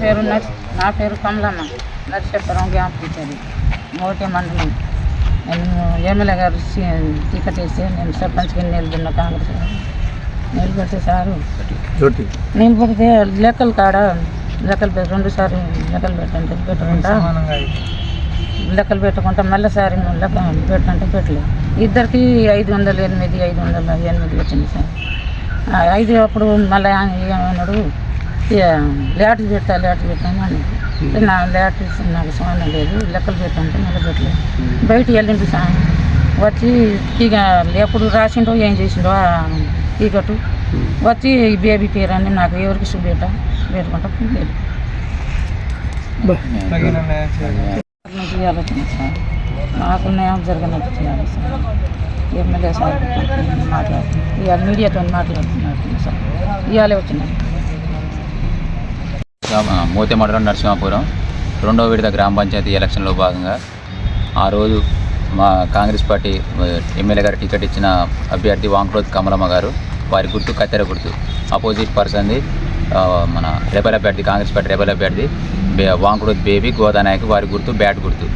పేరు నా పేరు కమలమ్మ. నరసేపురం గ్యాంప్ టీచర్ మోటే మండలం. నేను ఎమ్మెల్యే గారు టికెట్ వేస్తే నేను సర్పంచ్కి నిలబడిన కాంగ్రెస్ గారు. నిలబడితే సారు. నిలబడితే లెక్కలు కాడ లెక్కలు పెట్టి రెండు సార్లు లెక్కలు పెట్టండి పెట్టుకుంటా లెక్కలు పెట్టుకుంటా మళ్ళీసారి లెక్క పెట్టంటే పెట్టలేదు ఇద్దరికి ఐదు వందల ఎనిమిది ఐదు వందల ఎనిమిది వచ్చింది సార్. ఐదు అప్పుడు మళ్ళీ ఏమన్నాడు? ఇక లేట్ పెట్టా లేట్ పెట్టాను అన్నాడు నా లేట్ నాకు సామాన్ లేదు లెక్కలు పెట్టంటే మళ్ళీ పెట్టలేదు. బయట వెళ్ళింది సార్ వచ్చి ఇక ఎప్పుడు రాసిండో ఏం చేసిండో ఆ టికెట్ వచ్చి ఈ బేబీ పేరు అని నాకు ఎవరికి చూపెట్ట పెట్టుకుంటా లేదు నాకు న్యాయం జరిగినట్టు చేయాలి సార్. ఎమ్మెల్యే సార్ మాట్లాడుతున్నాను ఇవాళ మీడియాతో మాట్లాడుతున్నారు సార్. ఇవాళే వచ్చినాయి మోతే మండలం నరసింహాపురం రెండవ విడత గ్రామ పంచాయతీ ఎలక్షన్లో భాగంగా ఆ రోజు మా కాంగ్రెస్ పార్టీ ఎమ్మెల్యే గారు టికెట్ ఇచ్చిన అభ్యర్థి వాంక్రోత్ కమలమ్మ గారు వారి గుర్తు కత్తెర గుర్తు. ఆపోజిట్ పర్సన్ది మన రెబల్ అభ్యర్థి కాంగ్రెస్ పార్టీ రెబల్ అభ్యర్థి బే- బేబీ గోదానాయక్ వారి గుర్తు బ్యాట్ గుర్తు.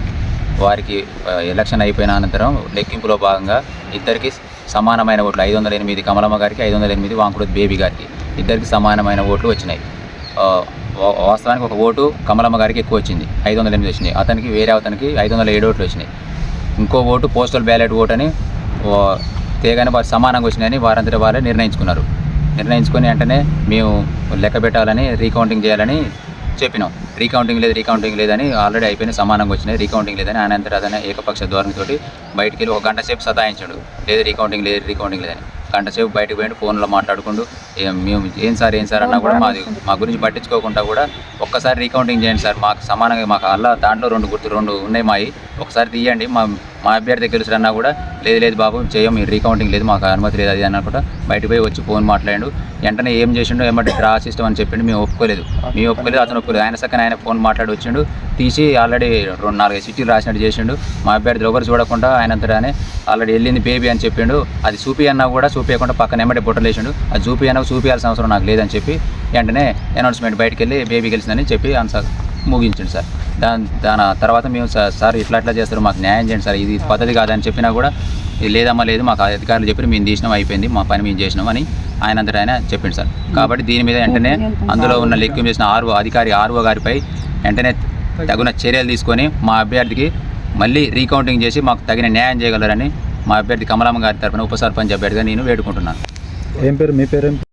వారికి ఎలక్షన్ అయిపోయిన అనంతరం లెక్కింపులో భాగంగా ఇద్దరికి సమానమైన ఓట్లు ఐదు వందల ఎనిమిది కమలమ్మ గారికి ఐదు వందల ఎనిమిది వాంకుడు బేబీ గారికి ఇద్దరికి సమానమైన ఓట్లు వచ్చినాయి. వాస్తవానికి ఒక ఓటు కమలమ్మ గారికి ఎక్కువ వచ్చింది. ఐదు వందల ఎనిమిది వచ్చినాయి. అతనికి వేరే అతనికి ఐదు వందల ఏడు ఓట్లు వచ్చినాయి. ఇంకో ఓటు పోస్టల్ బ్యాలెట్ ఓటు అని తేగానే వారు సమానంగా వచ్చినాయని వారంతటి వారే నిర్ణయించుకున్నారు. నిర్ణయించుకొని వెంటనే మేము లెక్క పెట్టాలని రీకౌంటింగ్ చేయాలని చెప్పినాం. రీకౌంటింగ్ లేదు రీకౌంటింగ్ లేదని ఆల్రెడీ అయిపోయిన సమానంగా వచ్చినాయి రీకౌంటింగ్ లేదని ఆయన అంతటా అతనే ఏకపక్ష ధోరణితోటి బయటికి వెళ్ళి ఒక గంట సేపు సతాయించాడు. లేదు రీకౌంటింగ్ లేదు రీకౌంటింగ్ లేదని. గంట సేపు బయటకు పోయి ఫోన్లో మాట్లాడుకుంటూ మేము ఏం సార్ ఏం సార్ అన్నా కూడా మాది మా గురించి పట్టించుకోకుండా కూడా ఒక్కసారి రీకౌంటింగ్ చేయండి సార్. మాకు సమానంగా మాకు అలా దాంట్లో రెండు గుర్తు రెండు ఉన్నాయి మావి ఒకసారి తీయండి మా మా అభ్యర్థి గెలుస్తారన్నా కూడా లేదు లేదు బాబు చేయం మీరు రీకౌంటింగ్ లేదు మాకు అనుమతి లేదు అది అన్నా కూడా బయటకు పోయి వచ్చి ఫోన్ మాట్లాడాడు. వెంటనే ఏం చేసిండో ఏమంటే డ్రా సిస్టమ్ అని చెప్పిండు. మేము ఒప్పుకోలేదు. మేము ఒప్పుకోలేదు అతను ఒప్పుకోలేదు. ఆయన సక్కన ఆయన ఫోన్ మాట్లాడి వచ్చిండు. తీసి ఆల్రెడీ రెండు నాలుగు సిటీలు రాసినట్టు చేసిండు. మా అభ్యర్థి ఒకరు చూడకుండా ఆయన అంతటానే ఆల్రెడీ వెళ్ళింది బేబీ అని చెప్పిండు. అది చూపి అన్నా కూడా చూపించకుండా పక్కన ఎమ్మటే బొట్టలు వేసిండు. అది చూపి అన్నా చూపించాల్సిన అవసరం నాకు లేదని చెప్పి వెంటనే అనౌన్స్మెంట్ బయటకు వెళ్ళి బేబీ గెలిచిందని చెప్పి ఆన్సర్ ముగించండి సార్. దాని దాని తర్వాత మేము సార్ సార్ ఇట్లా ఇట్లా చేస్తారు మాకు న్యాయం చేయండి సార్. ఇది పద్ధతి కాదని చెప్పినా కూడా లేదమ్మా లేదు మాకు అధికారులు చెప్పి మేము తీసినాం అయిపోయింది మా పని మేము చేసినాం అని ఆయన అంతటా ఆయన చెప్పింది సార్. కాబట్టి దీని మీద వెంటనే అందులో ఉన్న లెక్కింపు చేసిన ఆర్ఓ అధికారి ఆర్ఓ గారిపై వెంటనే తగిన చర్యలు తీసుకొని మా అభ్యర్థికి మళ్ళీ రీకౌంటింగ్ చేసి మాకు తగిన న్యాయం చేయగలరని మా అభ్యర్థి కమలమ్మ గారి తరఫున ఉప సర్పంచ్ అభ్యర్థిగా నేను వేడుకుంటున్నాను. ఏం పేరు? మీ పేరు ఏం పేరు